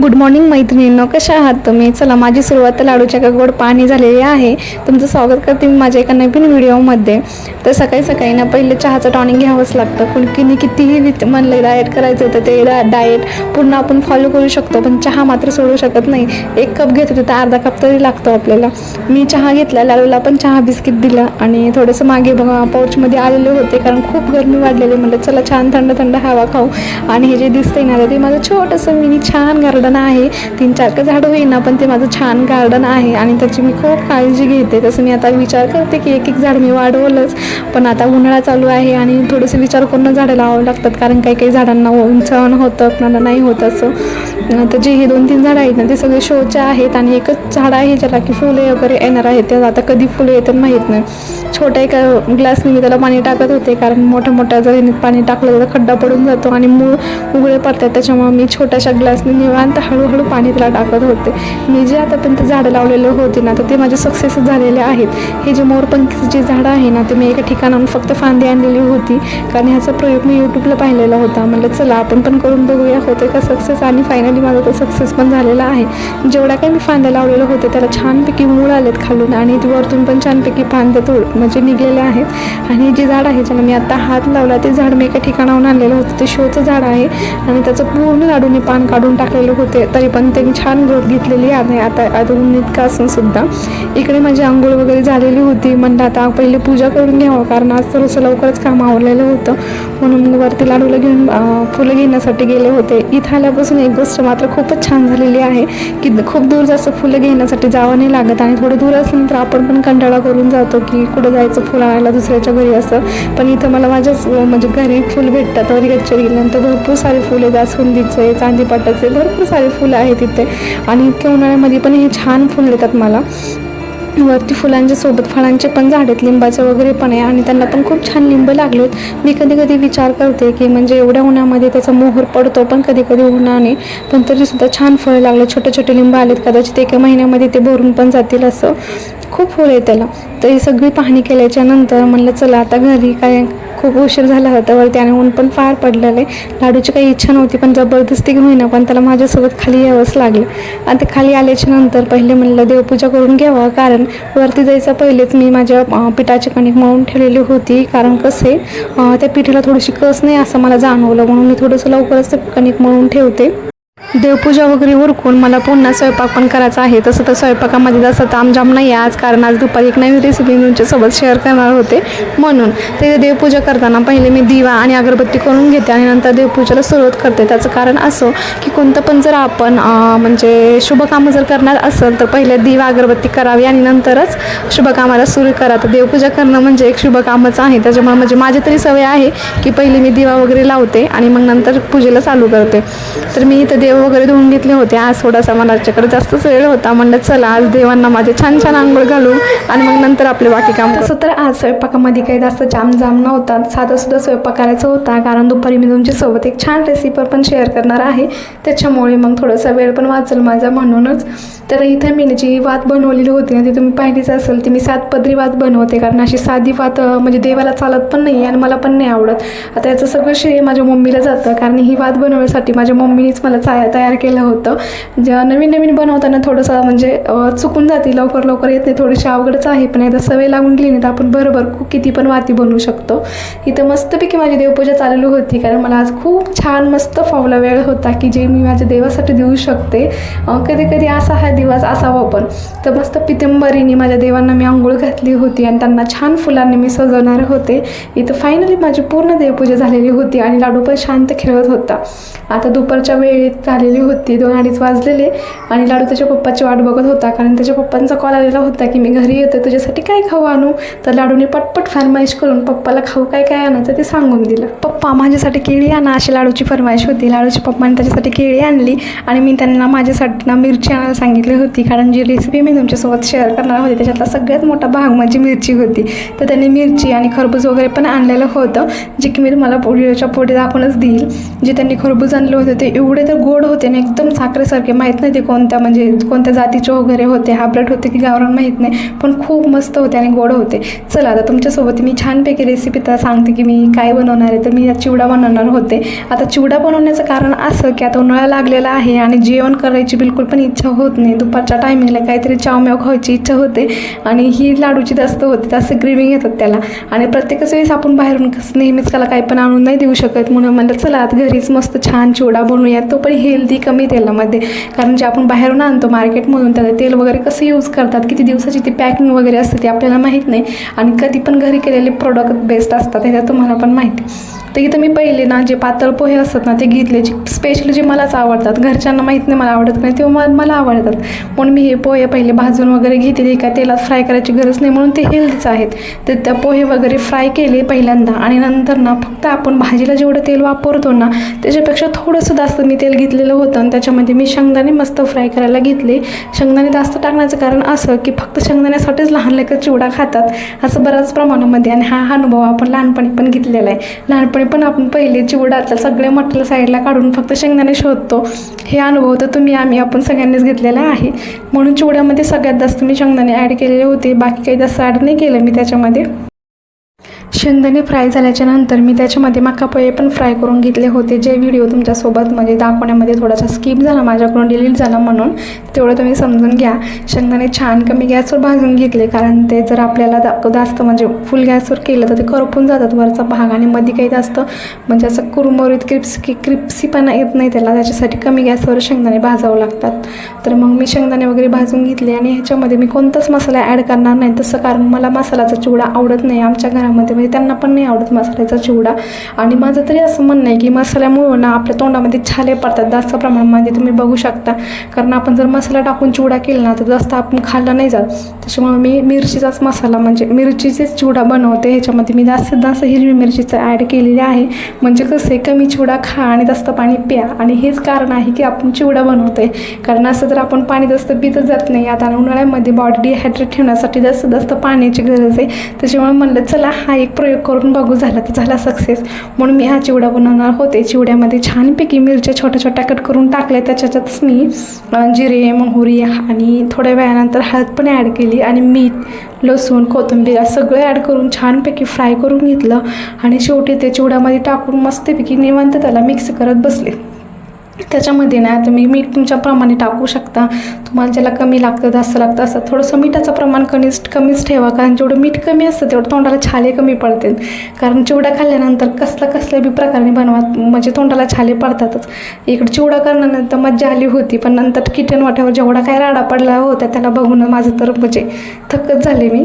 Good morning मैत्रिणींनो. कशा आहात तुम्ही? चला माझी सुरुवात तर लाडूच्या का गोड पाणी झालेली आहे. तुमचं स्वागत करते मी माझ्या एका नवीन व्हिडिओमध्ये. तर सकाळी सकाळी ना पहिले चहाचं टॉनिक घ्यावंच लागतं. पण किनी कितीही विच म्हणलं डाएट करायचं होतं ते डा डाएट पूर्ण आपण फॉलो करू शकतो. पण चहा मात्र सोडू शकत नाही. एक कप घेत होते तर अर्धा कप तरी लागतो आपल्याला. मी चहा घेतला लाडूला पण चहा बिस्किट दिलं. आणि थोडंसं मागे बघा पाऊचमध्ये आलेले होते कारण खूप गरमी वाढलेली म्हणलं चला छान थंड थंड हवा खाऊ. आणि हे जे दिसतंय ना ते माझं छोटंसं मिनी छान गार्डन आहे. तीन चार का झाडं होईना पण ते माझं छान गार्डन आहे आणि त्याची मी खूप काळजी घेते. तसं मी आता विचार करते की एक एक झाड मी वाढवलंच पण आता उन्हाळा चालू आहे आणि थोडंसं विचार करून झाडं लावावं लागतात कारण काही काही झाडांना उंचावण होतं कोणाला नाही होत असं. तर जे हे दोन तीन झाडं आहेत ना ते सगळे शोचे आहेत आणि एकच झाड आहे ज्याला की फुले वगैरे येणार आहेत. त्याला आता कधी फुले येतात माहीत नाही. छोट्या एका ग्लासने मी त्याला पाणी टाकत होते कारण मोठ्या मोठ्या जर पाणी टाकलं तर खड्डा पडून जातो आणि मूळ उघडे पडतात. त्याच्यामुळे मी छोट्याशा ग्लासने निवांत हळूहळू पाणी त्याला टाकत होते. मी जे आतापर्यंत झाडं लावलेले होते ना तर ते माझे सक्सेस झालेले आहेत. हे जे मोरपंखीचं जे झाडं आहे ना ते मी एका ठिकाणाहून फक्त फांदी आणलेली होती. कारण ह्याचा प्रयोग मी यूट्यूबला पाहिलेला होता. म्हणलं चला आपण पण करून बघूया. होते का सक्सेस आणि फायनली माझा तो सक्सेस पण झालेला आहे. जेवढ्या काही मी फांद्या लावलेलं होते त्याला छानपैकी मूळ आलेत खालून आणि वरतून पण छानपैकी फांद्या तोड म्हणजे निघलेले आहेत. आणि जे झाड आहे ज्याला मी आता हात लावला ते झाड मी एका ठिकाणाहून आणलेलं होतं. ते शोचं झाड आहे आणि त्याचं पूर्ण लाडूने पान काढून टाकलेलं होतं होते तरी पण त्यांनी छान ग्रोथ घेतलेली आहे. आता अजून इतका इतकं असून सुद्धा. इकडे माझी आंघोळ वगैरे झालेली होती. म्हणलं आता पहिले पूजा करून घ्यावं कारण आज थोडंसं लवकरच काम आवडलेलं होतं. म्हणून वरती लाडूला घेऊन फुलं घेण्यासाठी गेले होते. इथं आल्यापासून एक गोष्ट मात्र खूपच छान झालेली आहे की खूप दूर जास्त फुलं घेण्यासाठी जावं नाही लागत. आणि थोडं दूर असल्यानंतर आपण पण कंटाळा करून जातो की कुठं जायचं फुलं आणायला दुसऱ्याच्या घरी असं. पण इथं मला माझ्याच म्हणजे घरी फुल भेटतात. वरी गच्चरी गेल्यानंतर भरपूर सारे फुले जास्वंदीचे चांदीपाटाचे भरपूर सारे फुलं आहेत इथे. आणि इतक्या उन्हाळ्यामध्ये पण हे छान फुल देतात मला. वरती फुलांच्या सोबत फळांचे पण झाड आहेत लिंबाचं वगैरे पण आहे. आणि त्यांना पण खूप छान लिंब लागलेत मी कधी कधी विचार करते की म्हणजे एवढ्या उन्हामध्ये त्याचा मोहर पडतो पण कधी कधी उन्हाने पण तरीसुद्धा छान फळं लागले. छोटे छोटे लिंब आलेत. कदाचित एका महिन्यामध्ये ते भरून पण जातील असं. खूप होळ आहे त्याला. तर ही सगळी पाहणी केल्याच्यानंतर म्हणलं चला आता घरी काय खूप उशीर झाला होता वरती आणि ऊन पण फार पडलेलं आहे. लाडूची काही इच्छा नव्हती पण जबरदस्ती होईना पण त्याला माझ्यासोबत खाली यावंच लागलं. आणि ते खाली आल्याच्यानंतर पहिले म्हणलं देवपूजा करून घ्यावा कारण वरती जायचं पहिलेच मी माझ्या पिठाची कणिक मळून ठेवलेली होती. कारण कसे त्या पिठाला थोडीशी कस नाही असं मला जाणवलं म्हणून मी थोडंसं लवकरच ते कणिक मळून ठेवते. देवपूजा वगैरे उरकून मला पुन्हा स्वयंपाक पण करायचा आहे. तसं तर स्वयंपाकामध्ये जसं तामजाम नाही आहे. आज कारण आज दुपारी एक नवीन रेसिपी तुमच्यासोबत शेअर करणार होते. म्हणून ते देवपूजा करताना पहिले मी दिवा आणि अगरबत्ती करून घेते आणि नंतर देवपूजेला सुरुवात करते. त्याचं कारण असं की कोणतं पण जर आपण म्हणजे शुभकामं जर करणार असेल तर पहिले दिवा अगरबत्ती करावी आणि नंतरच शुभकामाला सुरू करा. तर देवपूजा करणं म्हणजे एक शुभ कामच आहे. त्याच्यामुळे म्हणजे माझी तरी सवय आहे की पहिले मी दिवा वगैरे लावते आणि मग नंतर पूजेला चालू करते. तर मी इथं देव वगैरे धुवून घेतले होते. आज थोडासा मला त्याच्याकडे जास्तच वेळ होता. म्हणलं चला आज देवांना माझे छान छान आंघोळ घालू आणि मग नंतर आपले बाकी काम तसं तर आज स्वयंपाकामध्ये काही जास्त जाम जाम नव्हता. साधा सुद्धा स्वयंपाक करायचा होता. कारण दुपारी मी तुमच्यासोबत एक छान रेसिपी पण शेअर करणार आहे. त्याच्यामुळे मग थोडासा वेळ पण वाचेल माझा म्हणूनच. तर इथे मी जी वात बनवलेली होती ना ती तुम्ही पाहिलीच असेल. ती मी सात पदरी वात बनवते. कारण अशी साधी वात म्हणजे देवाला चालत पण नाही आणि मला पण नाही आवडत. आता याचं सगळं श्रेय माझ्या मम्मीला जातं. कारण ही वात बनवण्यासाठी माझ्या मम्मीनेच मला चाय तयार केलं होतं. जेव्हा नवीन नवीन बनवताना थोडंसं म्हणजे चुकून जाते लवकर लवकर येत नाही. थोडीशी अवघडच आहे पण एकदा सवय लागून गेली नाही तर आपण बरोबर खूप किती पण वाती बनवू शकतो. इथं मस्तपैकी माझी देवपूजा चालू होती कारण मला आज खूप छान मस्त फावला वेळ होता की जे मी माझ्या देवासाठी देऊ शकते. कधी कधी असा हा दिवस असावा पण. तर मस्त पितंबरीने माझ्या देवांना मी आंघोळ घातली होती आणि त्यांना छान फुलांनी मी सजवणार होते. इथं फायनली माझी पूर्ण देवपूजा झालेली होती आणि लाडू पण शांत खेळत होता. आता दुपारच्या वेळेत आलेली होती. दोन अडीच वाजलेले. आणि लाडू त्याच्या पप्पाची वाट बघत होता. कारण त्याच्या पप्पांचा कॉल आलेला होता की मी घरी येतो तुझ्यासाठी काय खाऊ आणू? तर लाडूने पटपट फरमाईश करून पप्पाला खाऊ काय काय आणायचं ते सांगून दिलं. पप्पा माझ्यासाठी केळी आणा अशी लाडूची फरमाईश होती. लाडूच्या पप्पाने त्याच्यासाठी केळी आणली. आणि मी त्यांना माझ्यासाठी ना मिरची आणायला सांगितली होती. कारण जी रेसिपी मी तुमच्यासोबत शेअर करणार होती त्याच्यातला सगळ्यात मोठा भाग माझी मिरची होती. तर त्यांनी मिरची आणि खरबूज वगैरे पण आणलेलं होतं जे की मी तुम्हाला व्हिडिओच्या पुढे दाखवूनच देईल. जे त्यांनी खरबूज आणलं होतं ते एवढे तर गोड होते आणि एकदम साखरेसारखे. माहीत नाही ते कोणत्या म्हणजे कोणत्या जातीचे वगैरे होते हाब्रेट होते की गावरान माहीत नाही पण खूप मस्त होते आणि गोड होते. चला आता तुमच्यासोबत मी छानपैकी रेसिपी तर सांगते की मी काय बनवणार आहे तर मी चिवडा बनवणार होते. आता चिवडा बनवण्याचं कारण असं की आता उन्हाळा लागलेला आहे आणि जेवण करायची बिलकुल पण इच्छा होत नाही. दुपारच्या टायमिंगला काहीतरी चावम्याव खायची इच्छा होते आणि ही लाडूची जास्त होते जास्त ग्रेविंग येतात त्याला. आणि प्रत्येकच वेळेस आपण बाहेरून नेहमीच त्याला काही पण आणून नाही देऊ शकत म्हणून म्हणलं चला आता घरीच मस्त छान चिवडा बनवूया तो पण हेल्दी कमी तेलामध्ये. कारण जे आपण बाहेरून आणतो मार्केटमधून त्याला तेल वगैरे कसं यूज करतात किती दिवसाची ती पॅकिंग वगैरे असते ती आपल्याला माहीत नाही. आणि कधी पण घरी केलेले प्रोडक्ट बेस्ट असतात हे तुम्हाला पण माहिती. तर इथं मी पहिले ना जे पातळ पोहे असतात ना ते घेतले जे स्पेशली जे मलाच आवडतात. घरच्यांना माहीत नाही मला आवडत नाही तेव्हा मला मला आवडतात. म्हणून मी हे पोहे पहिले भाजून वगैरे घेतले काय तेलात फ्राय करायची गरज नाही म्हणून ते हेल्दीच आहेत. तर त्या पोहे वगैरे फ्राय केले पहिल्यांदा आणि नंतर ना फक्त आपण भाजीला जेवढं तेल वापरतो ना त्याच्यापेक्षा थोडंसं जास्त मी तेल घेतलेलं होतं आणि त्याच्यामध्ये मी शेंगदाणे मस्त फ्राय करायला घेतले. शेंगदाणे जास्त टाकण्याचं कारण असं की फक्त शेंगदाण्यासाठीच लहान लेकर चिवडा खातात असं बऱ्याच प्रमाणामध्ये आणि हा अनुभव आपण लहानपणी पण घेतलेला आहे. लहानपणी पण आपण पहिले चिवडातलं सगळे मटलं साईडला काढून फक्त शेंगदाणे शोधतो. हे अनुभव तर तुम्ही आम्ही आपण सगळ्यांनीच घेतलेला आहे. म्हणून चिवड्यामध्ये सगळ्यात जास्त मी शेंगदाणे ॲड केलेले होते. बाकी काही जास्त ॲड नाही केलं मी त्याच्यामध्ये. शेंगदाणे फ्राय झाल्याच्यानंतर मी त्याच्यामध्ये मका पोहे पण फ्राय करून घेतले होते. जे व्हिडिओ तुमच्यासोबत म्हणजे दाखवण्यामध्ये थोडासा स्किप झाला माझ्याकडून डिलीट झाला म्हणून तेवढं तुम्ही समजून घ्या. शेंगदाणे छान कमी गॅसवर भाजून घेतले कारण ते जर आपल्याला जास्त म्हणजे फुल गॅसवर केलं तर ते करपून जातात वरचा भाग आणि मध्ये काही जास्त म्हणजे असं कुरमुरीत क्रिप्सी क्रिप्सीपणा येत नाही त्याला त्याच्यासाठी कमी गॅसवर शेंगदाणे भाजावं लागतात. तर मग मी शेंगदाणे वगैरे भाजून घेतले आणि ह्याच्यामध्ये मी कोणताच मसाला ॲड करणार नाही. तसं कारण मला मसाल्याचा चिवडा आवडत नाही. आमच्या घरामध्ये म्हणजे त्यांना पण नाही आवडत मसाल्याचा चिवडा. आणि माझं तरी असं म्हणणं आहे की मसाल्यामुळं ना आपल्या तोंडामध्ये छाले पडतात. जास्त प्रमाणामध्ये तुम्ही बघू शकता. कारण आपण जर मसाला टाकून चिवडा केला ना तर जास्त आपण खाल्ला नाही जात. त्याच्यामुळे मी मिरचीचाच मसाला म्हणजे मिरचीचेच चिवडा बनवते. ह्याच्यामध्ये मी जास्तीत जास्त हिरवी मिरचीचं ॲड केलेली आहे. म्हणजे कसं आहे कमी चिवडा खा आणि जास्त पाणी प्या. आणि हेच कारण आहे की आपण चिवडा बनवतोय. कारण असं जर आपण पाणी जास्त पितच जात नाही आता उन्हाळ्यामध्ये बॉडी डिहायड्रेट ठेवण्यासाठी जास्त जास्त पाण्याची गरज आहे. त्याच्यामुळे म्हणलं चला हा एक प्रयोग करून बघू झाला तर झाला सक्सेस म्हणून मी हा चिवडा बनवणार होते. चिवड्यामध्ये छानपैकी मिरच्या छोट्या छोट्या कट करून टाकल्या. त्याच्यातच मी जिरे मोहरी आणि थोड्या वेळानंतर हळद पण ॲड केली आणि मीठ लसूण कोथिंबीर सगळं ॲड करून छानपैकी फ्राय करून घेतलं. आणि शेवटी ते चिवड्यामध्ये टाकून मस्तपैकी निवांत त्याला मिक्स करत बसले. त्याच्यामध्ये ना तुम्ही मीठ तुमच्या प्रमाणे टाकू शकता. तुम्हाला ज्याला कमी लागतं जास्त लागतं असं. थोडंसं मिठाचं प्रमाण कमीच कमीच ठेवा. कारण जेवढं मीठ कमी असतं तेवढं तोंडाला छाले कमी पडतील. कारण चिवडा खाल्ल्यानंतर कसला कसल्या बी प्रकारे बनवा म्हणजे तोंडाला छाले पडतातच. इकडे चिवडा करण्यानंतर मज्जा आली होती पण नंतर किटन वाट्यावर जेवढा काय राडा पडला होता त्याला बघून माझं तर म्हणजे थकत झाले मी.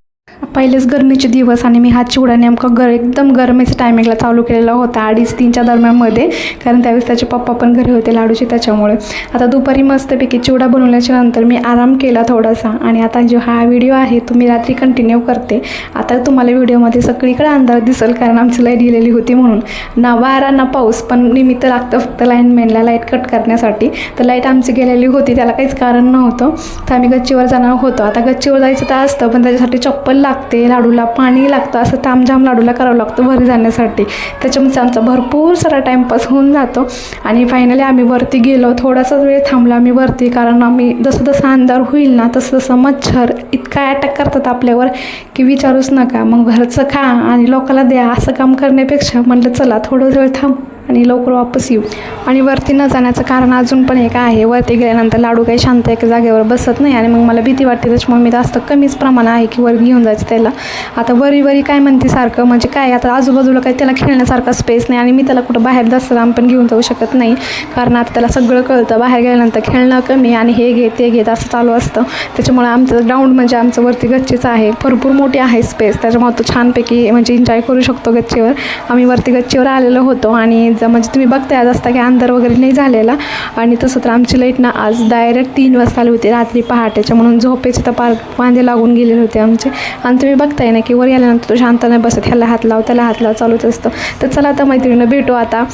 पहिलेच गरमीचे दिवस आणि मी हा चिवडा नेमका गर एकदम गरमीच्या टायमिंगला चालू केलेला होता अडीच तीनच्या दरम्यानमध्ये. कारण त्यावेळेस त्याचे पप्पा पण घरी होते लाडूचे त्याच्यामुळे. आता दुपारी मस्तपैकी चिवडा बनवल्याच्या नंतर मी आराम केला थोडासा. आणि आता जो हा व्हिडिओ आहे तो मी रात्री कंटिन्यू करते. आता तुम्हाला व्हिडिओमध्ये सगळीकडे अंदाज दिसेल कारण आमची लाइट गेलेली होती म्हणून. ना वारा ना पाऊस पण निमित्त लागतं फक्त लाईनमॅनला लाइट कट करण्यासाठी. तर लाइट आमची गेलेली होती त्याला काहीच कारण नव्हतं. तर आम्ही गच्चीवर जाणार होतो. आता गच्चीवर जायचं तर असतं पण त्याच्यासाठी चप्पल लागते लाडूला पाणी लागतं असं तामझाम लाडूला करावं लागतं वरी जाण्यासाठी. त्याच्यामुळे आमचा भरपूर सारा टाईमपास होऊन जातो. आणि फायनली आम्ही वरती गेलो. थोडासाच वेळ थांबलो आम्ही वरती कारण आम्ही जसं जसं अंधार होईल ना तसं तसं मच्छर इतका अटॅक करतात आपल्यावर की विचारूच नका. मग घरचं खा आणि लोकाला द्या. असं काम करण्यापेक्षा म्हटलं चला थोडं वेळ थांब. आणि लवकर वापस येऊ. आणि वरती न जाण्याचं कारण अजून पण एक आहे. वरती गेल्यानंतर लाडू काही शांत एका जागेवर बसत नाही आणि मग मला भीती वाटते. त्याच्यामुळे मी जास्त कमीच प्रमाण आहे की वर घेऊन जायचं त्याला. आता वरी वरी काय म्हणते सारखं? म्हणजे काय? आता आजूबाजूला काही त्याला खेळण्यासारखा स्पेस नाही आणि मी त्याला कुठं बाहेर जास्त लांब पण घेऊन जाऊ शकत नाही. कारण आता त्याला सगळं कळतं. बाहेर गेल्यानंतर खेळणं कमी आणि हे घे ते घेत असं चालू असतं. त्याच्यामुळे आमचं ग्राउंड म्हणजे आमचं वरती गच्चीचं आहे. भरपूर मोठी आहे स्पेस त्याच्यामुळे तो छानपैकी म्हणजे एन्जॉय करू शकतो गच्चीवर. आम्ही वरती गच्चीवर आलेलो होतो आणि ज- म्हणजे तुम्ही बघताय आज असता की अंधार वगैरे नाही झालेला. आणि तसं तर आमची लाइट ना आज डायरेक्ट तीन वाजता आली होती. रात्री पहाटेच्या म्हणून झोपेचे तर पार वांदे लागून गेलेले होते आमचे. आणि तुम्ही बघताय ना की वर आल्यानंतर तो शांत नाही बसत. ह्याला हात लाव त्याला हात लाव चालूच असतं. तर चला आता मैत्रिणीनं भेटू आता.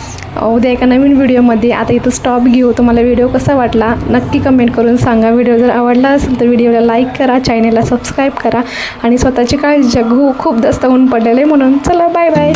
उद्या एका नवीन व्हिडिओमध्ये. आता इथं स्टॉप घेऊ. तुम्हाला व्हिडिओ कसा वाटला? नक्की कमेंट करून सांगा. व्हिडिओ जर आवडला असेल तर व्हिडिओला लाईक करा. चॅनेलला सबस्क्राईब करा. आणि स्वतःची काळजी जगू खूप खूप जास्त ऊन पडलेलं आहे म्हणून. चला बाय बाय